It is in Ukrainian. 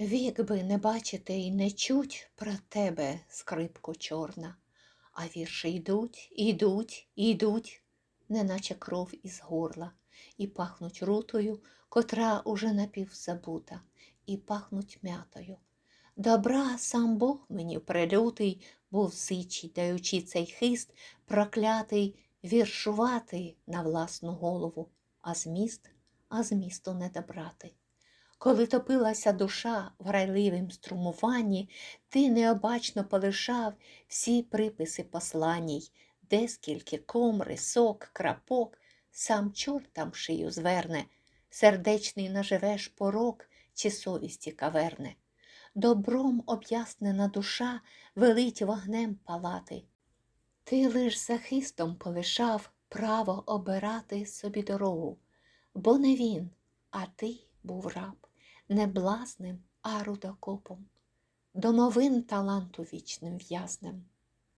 Вік би не бачити й не чуть про тебе, скрипко чорна, а вірші йдуть, йдуть, йдуть, неначе кров із горла, і пахнуть рутою, котра уже напівзабута, і пахнуть м'ятою. Добра сам Бог мені прилютий був сичий, даючи цей хист проклятий віршувати на власну голову, а зміст, а змісту не добрати. Коли топилася душа в грайливім струмуванні, ти необачно полишав всі приписи посланій, де скільки комри, сок, крапок, сам чорт там шию зверне, сердечний наживеш порок чи совісті каверне. Добром об'яснена душа велить вогнем палати. Ти лиш захистом полишав право обирати собі дорогу, бо не він, а ти був раб, не блазним, а рудокопом, домовин таланту вічним в'язнем.